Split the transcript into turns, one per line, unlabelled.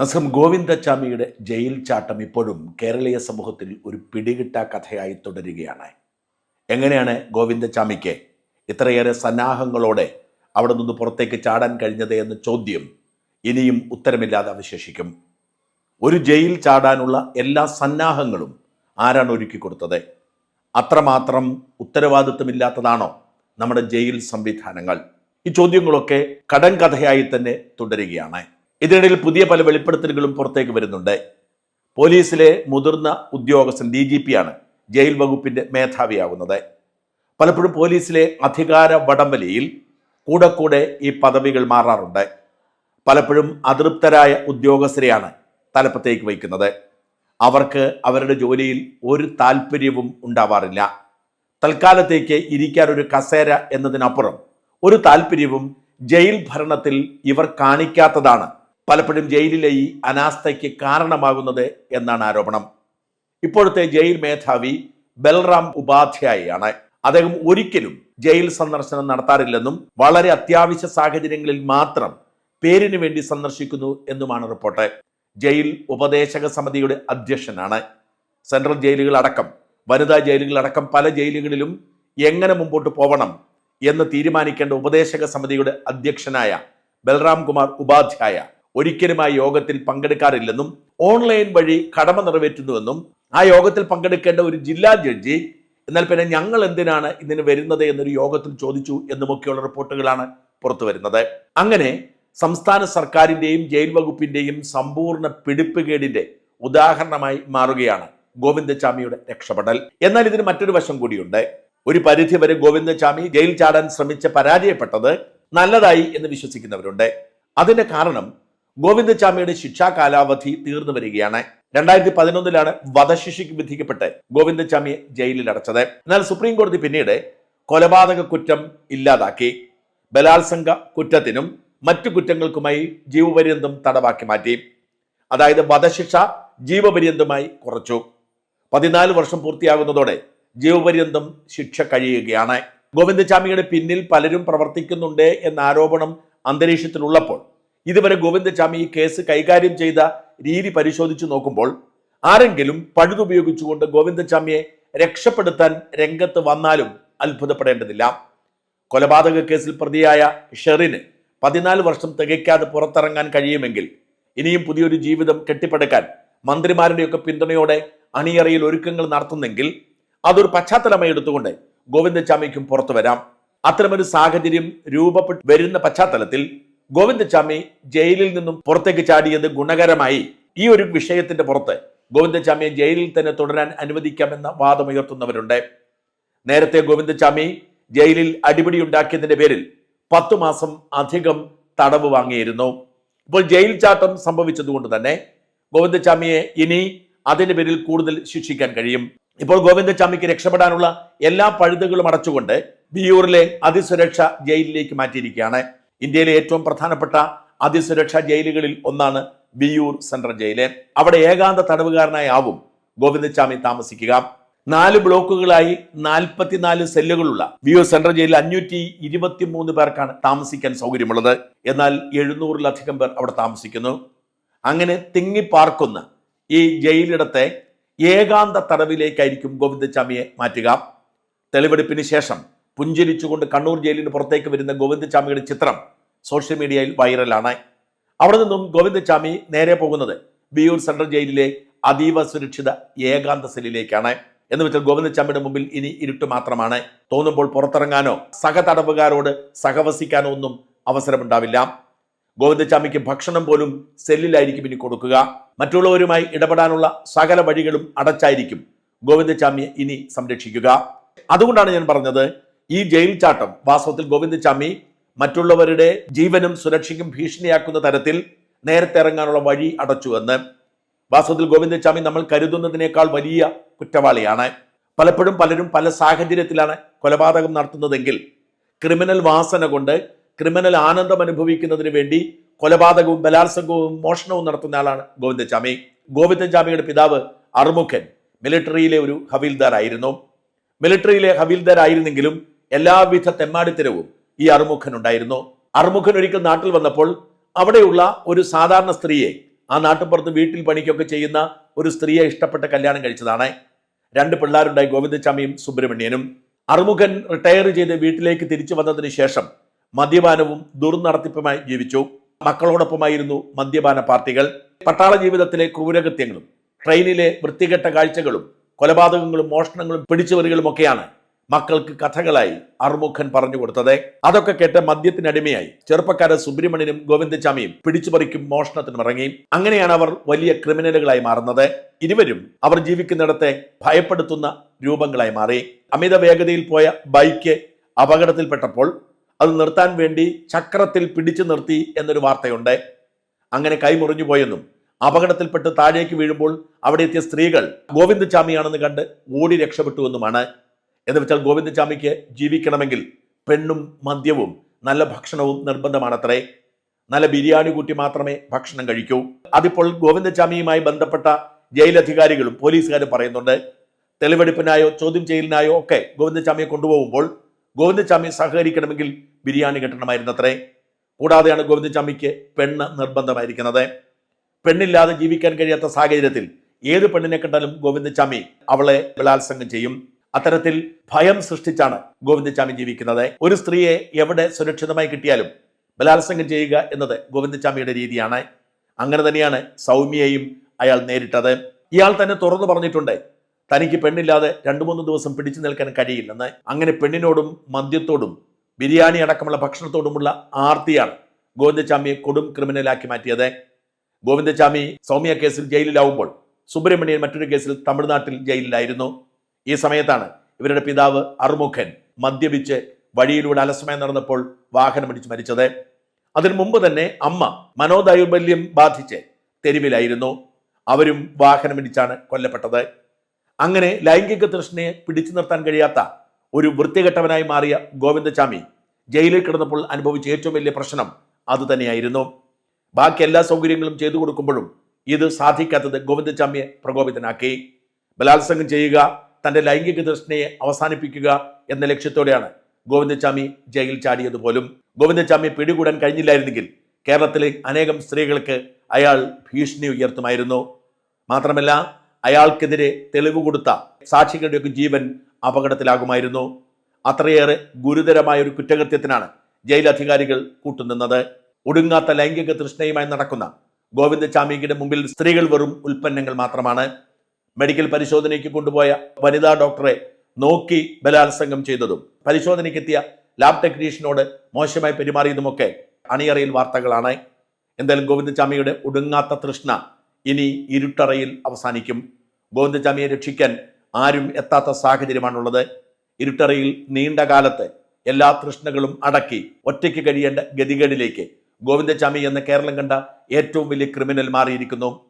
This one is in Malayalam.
നസ്രം ഗോവിന്ദച്ചാമിയുടെ ജയിൽ ചാട്ടം ഇപ്പോഴും കേരളീയ സമൂഹത്തിൽ ഒരു പിടികിട്ട കഥയായി തുടരുകയാണ്. എങ്ങനെയാണ് ഗോവിന്ദച്ചാമിക്ക് ഇത്രയേറെ സന്നാഹങ്ങളോടെ അവിടെ നിന്ന് പുറത്തേക്ക് ചാടാൻ കഴിഞ്ഞത് എന്ന ചോദ്യം ഇനിയും ഉത്തരമില്ലാതെ അവശേഷിക്കും. ഒരു ജയിൽ ചാടാനുള്ള എല്ലാ സന്നാഹങ്ങളും ആരാണ് ഒരുക്കി കൊടുത്തത്? അത്രമാത്രം ഉത്തരവാദിത്വമില്ലാത്തതാണോ നമ്മുടെ ജയിൽ സംവിധാനങ്ങൾ? ഈ ചോദ്യങ്ങളൊക്കെ കടം കഥയായി തന്നെ തുടരുകയാണ്. ഇതിനിടയിൽ പുതിയ പല വെളിപ്പെടുത്തലുകളും പുറത്തേക്ക് വരുന്നുണ്ട്. പോലീസിലെ മുതിർന്ന ഉദ്യോഗസ്ഥൻ ഡി ജി പി ആണ് ജയിൽ വകുപ്പിന്റെ മേധാവിയാകുന്നത് പലപ്പോഴും പോലീസിലെ അധികാര വടംവലിയിൽ കൂടെ കൂടെ ഈ പദവികൾ മാറാറുണ്ട്. പലപ്പോഴും അതൃപ്തരായ ഉദ്യോഗസ്ഥരെയാണ് തലപ്പത്തേക്ക് വയ്ക്കുന്നത്. അവർക്ക് അവരുടെ ജോലിയിൽ ഒരു താല്പര്യവും ഉണ്ടാവാറില്ല. തൽക്കാലത്തേക്ക് ഇരിക്കാൻ ഒരു കസേര എന്നതിനപ്പുറം ഒരു താല്പര്യവും ജയിൽ ഭരണത്തിൽ ഇവർ കാണിക്കാത്തതാണ് പലപ്പോഴും ജയിലിലെ ഈ അനാസ്ഥയ്ക്ക് കാരണമാകുന്നത് എന്നാണ് ആരോപണം. ഇപ്പോഴത്തെ ജയിൽ മേധാവി ബൽറാം ഉപാധ്യായാണ് അദ്ദേഹം ഒരിക്കലും ജയിൽ സന്ദർശനം നടത്താറില്ലെന്നും വളരെ അത്യാവശ്യ സാഹചര്യങ്ങളിൽ മാത്രം പേരിന് വേണ്ടി സന്ദർശിക്കുന്നു എന്നുമാണ് റിപ്പോർട്ട്. ജയിൽ ഉപദേശക സമിതിയുടെ അധ്യക്ഷനാണ്. സെൻട്രൽ ജയിലുകൾ അടക്കം വനിതാ ജയിലുകൾ അടക്കം പല ജയിലുകളിലും എങ്ങനെ മുമ്പോട്ട് പോകണം എന്ന് തീരുമാനിക്കേണ്ട ഉപദേശക സമിതിയുടെ അധ്യക്ഷനായ ബൽറാം കുമാർ ഉപാധ്യായ ഒരിക്കലും ആ യോഗത്തിൽ പങ്കെടുക്കാറില്ലെന്നും ഓൺലൈൻ വഴി കടമ നിറവേറ്റുന്നുവെന്നും ആ യോഗത്തിൽ പങ്കെടുക്കേണ്ട ഒരു ജില്ലാ ജഡ്ജി എന്നാൽ പിന്നെ ഞങ്ങൾ എന്തിനാണ് ഇതിന് വരുന്നത് എന്നൊരു യോഗത്തിൽ ചോദിച്ചു എന്നുമൊക്കെയുള്ള റിപ്പോർട്ടുകളാണ് പുറത്തു വരുന്നത്. അങ്ങനെ സംസ്ഥാന സർക്കാരിന്റെയും ജയിൽ വകുപ്പിന്റെയും സമ്പൂർണ പിടിപ്പുകേടിന്റെ ഉദാഹരണമായി മാറുകയാണ് ഗോവിന്ദചാമിയുടെ രക്ഷപ്പെടൽ. എന്നാൽ ഇതിന് മറ്റൊരു വശം കൂടിയുണ്ട്. ഒരു പരിധി വരെ ഗോവിന്ദചാമി ജയിൽ ചാടാൻ ശ്രമിച്ച പരാജയപ്പെട്ടത് നല്ലതായി എന്ന് വിശ്വസിക്കുന്നവരുണ്ട്. അതിന്റെ കാരണം ഗോവിന്ദചാമിയുടെ ശിക്ഷാ കാലാവധി തീർന്നു വരികയാണ്. രണ്ടായിരത്തി പതിനൊന്നിലാണ് വധശിക്ഷയ്ക്ക് വിധിക്കപ്പെട്ട് ഗോവിന്ദചാമിയെ ജയിലിൽ അടച്ചത്. എന്നാൽ സുപ്രീം കോടതി പിന്നീട് കൊലപാതക കുറ്റം ഇല്ലാതാക്കി. ബലാത്സംഗ കുറ്റത്തിനും മറ്റു കുറ്റങ്ങൾക്കുമായി ജീവപര്യന്തം തടവാക്കി മാറ്റി. അതായത് വധശിക്ഷ ജീവപര്യന്തമായി കുറച്ചു. പതിനാല് വർഷം പൂർത്തിയാകുന്നതോടെ ജീവപര്യന്തം ശിക്ഷ കഴിയുകയാണ്. ഗോവിന്ദചാമിയുടെ പിന്നിൽ പലരും പ്രവർത്തിക്കുന്നുണ്ട് എന്ന ആരോപണം അന്തരീക്ഷത്തിലുള്ളപ്പോൾ ഇതുവരെ ഗോവിന്ദസ്വാമി ഈ കേസ് കൈകാര്യം ചെയ്ത രീതി പരിശോധിച്ചു നോക്കുമ്പോൾ ആരെങ്കിലും പഴുതുപയോഗിച്ചുകൊണ്ട് ഗോവിന്ദസ്വാമിയെ രക്ഷപ്പെടുത്താൻ രംഗത്ത് വന്നാലും അത്ഭുതപ്പെടേണ്ടതില്ല. കൊലപാതക കേസിൽ പ്രതിയായ ഷെറിന് പതിനാല് വർഷം തികയ്ക്കാതെ പുറത്തിറങ്ങാൻ കഴിയുമെങ്കിൽ ഇനിയും പുതിയൊരു ജീവിതം കെട്ടിപ്പടുക്കാൻ മന്ത്രിമാരുടെയൊക്കെ പിന്തുണയോടെ അണിയറയിൽ ഒരുക്കങ്ങൾ നടത്തുന്നെങ്കിൽ അതൊരു പശ്ചാത്തലമായി എടുത്തുകൊണ്ട് ഗോവിന്ദസ്വാമിക്കും പുറത്തു വരാം. അത്തരമൊരു സാഹചര്യം രൂപപ്പെട്ട് വരുന്ന പശ്ചാത്തലത്തിൽ ഗോവിന്ദചാമി ജയിലിൽ നിന്നും പുറത്തേക്ക് ചാടിയത് ഗുണകരമായി. ഈ ഒരു വിഷയത്തിന്റെ പുറത്ത് ഗോവിന്ദചാമിയെ ജയിലിൽ തന്നെ തുടരാൻ അനുവദിക്കാമെന്ന വാദമുയർത്തുന്നവരുണ്ട്. നേരത്തെ ഗോവിന്ദചാമി ജയിലിൽ അടിപിടി ഉണ്ടാക്കിയതിന്റെ പേരിൽ പത്തു മാസം അധികം തടവ് വാങ്ങിയിരുന്നു. ഇപ്പോൾ ജയിൽ ചാട്ടം സംഭവിച്ചതുകൊണ്ട് തന്നെ ഗോവിന്ദചാമിയെ ഇനി അതിന്റെ പേരിൽ കൂടുതൽ ശിക്ഷിക്കാൻ കഴിയും. ഇപ്പോൾ ഗോവിന്ദചാമിക്ക് രക്ഷപ്പെടാനുള്ള എല്ലാ പഴുതുകളും അടച്ചുകൊണ്ട് വിയൂറിലെ അതിസുരക്ഷ ജയിലിലേക്ക് മാറ്റിയിരിക്കുകയാണ്. ഇന്ത്യയിലെ ഏറ്റവും പ്രധാനപ്പെട്ട അതിസുരക്ഷാ ജയിലുകളിൽ ഒന്നാണ് വിയൂർ സെൻട്രൽ ജയിൽ. അവിടെ ഏകാന്ത തടവുകാരനായി ആവും ഗോവിന്ദചാമി താമസിക്കുക. നാല് ബ്ലോക്കുകളായി നാൽപ്പത്തിനാല് സെല്ലുകളുള്ള വിയൂർ സെൻട്രൽ ജയിലിൽ അഞ്ഞൂറ്റി ഇരുപത്തി മൂന്ന് പേർക്കാണ് താമസിക്കാൻ സൗകര്യമുള്ളത്. എന്നാൽ എഴുന്നൂറിലധികം പേർ അവിടെ താമസിക്കുന്നു. അങ്ങനെ തിങ്ങിപ്പാർക്കുന്ന ഈ ജയിലിടത്തെ ഏകാന്ത തടവിലേക്കായിരിക്കും ഗോവിന്ദചാമിയെ മാറ്റുക. തെളിവെടുപ്പിന് ശേഷം പുഞ്ചിരിച്ചുകൊണ്ട് കണ്ണൂർ ജയിലിന് പുറത്തേക്ക് വരുന്ന ഗോവിന്ദചാമിയുടെ ചിത്രം സോഷ്യൽ മീഡിയയിൽ വൈറലാണ്. അവിടെ നിന്നും ഗോവിന്ദചാമി നേരെ പോകുന്നത് ബിയൂർ സെൻട്രൽ ജയിലിലെ അതീവ സുരക്ഷിത ഏകാന്ത സെല്ലിലേക്കാണ്. എന്ന് വെച്ചാൽ ഗോവിന്ദചാമിയുടെ മുമ്പിൽ ഇനി ഇരുട്ട് മാത്രമാണ്. തോന്നുമ്പോൾ പുറത്തിറങ്ങാനോ സഹതടവുകാരോട് സഹവസിക്കാനോ ഒന്നും അവസരമുണ്ടാവില്ല. ഗോവിന്ദചാമിക്ക് ഭക്ഷണം പോലും സെല്ലിലായിരിക്കും ഇനി കൊടുക്കുക. മറ്റുള്ളവരുമായി ഇടപെടാനുള്ള സകല വഴികളും അടച്ചായിരിക്കും ഗോവിന്ദചാമിയെ ഇനി സംരക്ഷിക്കുക. അതുകൊണ്ടാണ് ഞാൻ പറഞ്ഞത് ഈ ജയിൽ ചാട്ടം വാസ്തവത്തിൽ ഗോവിന്ദചാമി മറ്റുള്ളവരുടെ ജീവനും സുരക്ഷയ്ക്കും ഭീഷണിയാക്കുന്ന തരത്തിൽ നേരത്തെ ഇറങ്ങാനുള്ള വഴി അടച്ചു എന്ന് വാസ്തവത്തിൽ ഗോവിന്ദചാമി നമ്മൾ കരുതുന്നതിനേക്കാൾ വലിയ കുറ്റവാളിയാണ്. പലപ്പോഴും പലരും പല സാഹചര്യത്തിലാണ് കൊലപാതകം നടത്തുന്നതെങ്കിൽ ക്രിമിനൽ വാസന കൊണ്ട് ക്രിമിനൽ ആനന്ദം അനുഭവിക്കുന്നതിന് വേണ്ടി കൊലപാതകവും ബലാത്സംഗവും മോഷണവും നടത്തുന്ന ആളാണ് ഗോവിന്ദചാമി ഗോവിന്ദചാമിയുടെ പിതാവ് അറുമുഖൻ മിലിറ്ററിയിലെ ഒരു ഹവീൽദാർ ആയിരുന്നു മിലിറ്ററിയിലെ ഹവീൽദാർ ആയിരുന്നെങ്കിലും എല്ലാവിധ തെമ്മാടിത്തരവും ഈ അറുമുഖൻ ഉണ്ടായിരുന്നു. അറുമുഖൻ ഒരിക്കൽ നാട്ടിൽ വന്നപ്പോൾ അവിടെയുള്ള ഒരു സാധാരണ സ്ത്രീയെ ആ നാട്ടുപുറത്ത് വീട്ടിൽ പണിക്കൊക്കെ ചെയ്യുന്ന ഒരു സ്ത്രീയെ ഇഷ്ടപ്പെട്ട കല്യാണം കഴിച്ചതാണ്. രണ്ട് പിള്ളേരുണ്ടായി ഗോവിന്ദച്ചാമിയും സുബ്രഹ്മണ്യനും. അറുമുഖൻ റിട്ടയർ ചെയ്ത് വീട്ടിലേക്ക് തിരിച്ചു വന്നതിന് ശേഷം മദ്യപാനവും ദുർനടത്തിപ്പുമായി ജീവിച്ചു. മക്കളോടൊപ്പമായിരുന്നു മദ്യപാന പാർട്ടികൾ. പട്ടാള ജീവിതത്തിലെ ക്രൂരകൃത്യങ്ങളും ട്രെയിനിലെ വൃത്തികെട്ട കാഴ്ചകളും കൊലപാതകങ്ങളും മോഷണങ്ങളും പിടിച്ചുപറികളും ഒക്കെയാണ് മക്കൾക്ക് കഥകളായി അറുമുഖൻ പറഞ്ഞു കൊടുത്തത്. അതൊക്കെ കേട്ട് മദ്യത്തിനടിമയായി ചെറുപ്പക്കാരൻ സുബ്രഹ്മണ്യനും ഗോവിന്ദചാമിയും പിടിച്ചുപറിക്കും മോഷണത്തിനും ഇറങ്ങി. അങ്ങനെയാണ് അവർ വലിയ ക്രിമിനലുകളായി മാറുന്നത്. ഇരുവരും അവർ ജീവിക്കുന്നിടത്തെ ഭയപ്പെടുത്തുന്ന രൂപങ്ങളായി മാറി. അമിത വേഗതയിൽ പോയ ബൈക്ക് അപകടത്തിൽപ്പെട്ടപ്പോൾ അത് നിർത്താൻ വേണ്ടി ചക്രത്തിൽ പിടിച്ചു നിർത്തി എന്നൊരു വാർത്തയുണ്ട്. അങ്ങനെ കൈമുറിഞ്ഞു പോയെന്നും അപകടത്തിൽപ്പെട്ട് താഴേക്ക് വീഴുമ്പോൾ അവിടെ എത്തിയ സ്ത്രീകൾ ഗോവിന്ദചാമിയാണെന്ന് കണ്ട് ഓടി രക്ഷപ്പെട്ടുവെന്നുമാണ് എന്ന് വെച്ചാൽ ഗോവിന്ദസ്വാമിക്ക് ജീവിക്കണമെങ്കിൽ പെണ്ണും മദ്യവും നല്ല ഭക്ഷണവും നിർബന്ധമാണത്രേ. നല്ല ബിരിയാണി കൂട്ടി മാത്രമേ ഭക്ഷണം കഴിക്കൂ. അതിപ്പോൾ ഗോവിന്ദസ്വാമിയുമായി ബന്ധപ്പെട്ട ജയിലധികാരികളും പോലീസുകാരും പറയുന്നുണ്ട്. തെളിവെടുപ്പിനായോ ചോദ്യം ചെയ്യലിനായോ ഒക്കെ ഗോവിന്ദസ്വാമിയെ കൊണ്ടുപോകുമ്പോൾ ഗോവിന്ദസ്വാമി സഹകരിക്കണമെങ്കിൽ ബിരിയാണി കിട്ടണമായിരുന്നത്രേ. കൂടാതെയാണ് ഗോവിന്ദസ്വാമിക്ക് പെണ്ണ് നിർബന്ധമായിരിക്കുന്നത്. പെണ്ണില്ലാതെ ജീവിക്കാൻ കഴിയാത്ത സാഹചര്യത്തിൽ ഏത് പെണ്ണിനെ കണ്ടാലും ഗോവിന്ദസ്വാമി അവളെ ബലാത്സംഗം ചെയ്യും. അത്തരത്തിൽ ഭയം സൃഷ്ടിച്ചാണ് ഗോവിന്ദചാമി ജീവിക്കുന്നത്. ഒരു സ്ത്രീയെ എവിടെ സുരക്ഷിതമായി കിട്ടിയാലും ബലാത്സംഗം ചെയ്യുക എന്നത് ഗോവിന്ദചാമിയുടെ രീതിയാണ്. അങ്ങനെ തന്നെയാണ് സൗമ്യയെയും അയാൾ നേരിട്ടത്. ഇയാൾ തന്നെ തുറന്നു പറഞ്ഞിട്ടുണ്ട് തനിക്ക് പെണ്ണില്ലാതെ രണ്ടു മൂന്ന് ദിവസം പിടിച്ചു നിൽക്കാൻ കഴിയില്ലെന്ന്. അങ്ങനെ പെണ്ണിനോടും മദ്യത്തോടും ബിരിയാണി അടക്കമുള്ള ഭക്ഷണത്തോടുമുള്ള ആർത്തിയാണ് ഗോവിന്ദചാമിയെ കൊടും ക്രിമിനലാക്കി മാറ്റിയത്. ഗോവിന്ദചാമി സൗമ്യ കേസിൽ ജയിലിലാവുമ്പോൾ സുബ്രഹ്മണ്യൻ മറ്റൊരു കേസിൽ തമിഴ്നാട്ടിൽ ജയിലിലായിരുന്നു. ഈ സമയത്താണ് ഇവരുടെ പിതാവ് അറുമുഖൻ മദ്യപിച്ച് വഴിയിലൂടെ അലസമയം നടന്നപ്പോൾ വാഹനമിടിച്ച് മരിച്ചത്. അതിനു മുമ്പ് തന്നെ അമ്മ മനോദൗർബല്യം ബാധിച്ച് തെരുവിലായിരുന്നു. അവരും വാഹനമിടിച്ചാണ് കൊല്ലപ്പെട്ടത്. അങ്ങനെ ലൈംഗിക തൃഷ്ണയെ പിടിച്ചു നിർത്താൻ കഴിയാത്ത ഒരു വൃത്തികെട്ടവനായി മാറിയ ഗോവിന്ദചാമി ജയിലിൽ കിടന്നപ്പോൾ അനുഭവിച്ച ഏറ്റവും വലിയ പ്രശ്നം അതുതന്നെയായിരുന്നു ബാക്കി എല്ലാ സൗകര്യങ്ങളും ചെയ്തു കൊടുക്കുമ്പോഴും ഇത് സാധിക്കാത്തത് ഗോവിന്ദചാമിയെ പ്രകോപിതനാക്കി. ബലാത്സംഗം ചെയ്യുക തന്റെ ലൈംഗിക തൃഷ്ണയെ അവസാനിപ്പിക്കുക എന്ന ലക്ഷ്യത്തോടെയാണ് ഗോവിന്ദചാമി ജയിൽ ചാടിയത് പോലും. ഗോവിന്ദചാമിയെ പിടികൂടാൻ കഴിഞ്ഞില്ലായിരുന്നെങ്കിൽ കേരളത്തിലെ അനേകം സ്ത്രീകൾക്ക് അയാൾ ഭീഷണി ഉയർത്തുമായിരുന്നു. മാത്രമല്ല അയാൾക്കെതിരെ തെളിവ് കൊടുത്ത സാക്ഷികളുടെയൊക്കെ ജീവൻ അപകടത്തിലാകുമായിരുന്നു. അത്രയേറെ ഗുരുതരമായ ഒരു കുറ്റകൃത്യത്തിനാണ് ജയിൽ അധികാരികൾ കൂട്ടുനിന്നത്. ഒടുങ്ങാത്ത ലൈംഗിക തൃഷ്ണയുമായി നടക്കുന്ന ഗോവിന്ദചാമിയുടെ മുമ്പിൽ സ്ത്രീകൾ വെറും ഉൽപ്പന്നങ്ങൾ മാത്രമാണ്. മെഡിക്കൽ പരിശോധനയ്ക്ക് കൊണ്ടുപോയ വനിതാ ഡോക്ടറെ നോക്കി ബലാത്സംഗം ചെയ്തതും പരിശോധനയ്ക്കെത്തിയ ലാബ് ടെക്നീഷ്യനോട് മോശമായി പെരുമാറിയതുമൊക്കെ അണിയറയിൽ വാർത്തകളാണ്. എന്തായാലും ഗോവിന്ദചാമിയുടെ ഒടുങ്ങാത്ത തൃഷ്ണ ഇനി ഇരുട്ടറയിൽ അവസാനിക്കും. ഗോവിന്ദചാമിയെ രക്ഷിക്കാൻ ആരും എത്താത്ത സാഹചര്യമാണുള്ളത്. ഇരുട്ടറയിൽ നീണ്ട കാലത്ത് എല്ലാ തൃഷ്ണകളും അടക്കി ഒറ്റയ്ക്ക് കഴിയേണ്ട ഗതികേടിലേക്ക് ഗോവിന്ദചാമി എന്ന കേരളം കണ്ട ഏറ്റവും വലിയ ക്രിമിനൽ മാറിയിരിക്കുന്നു.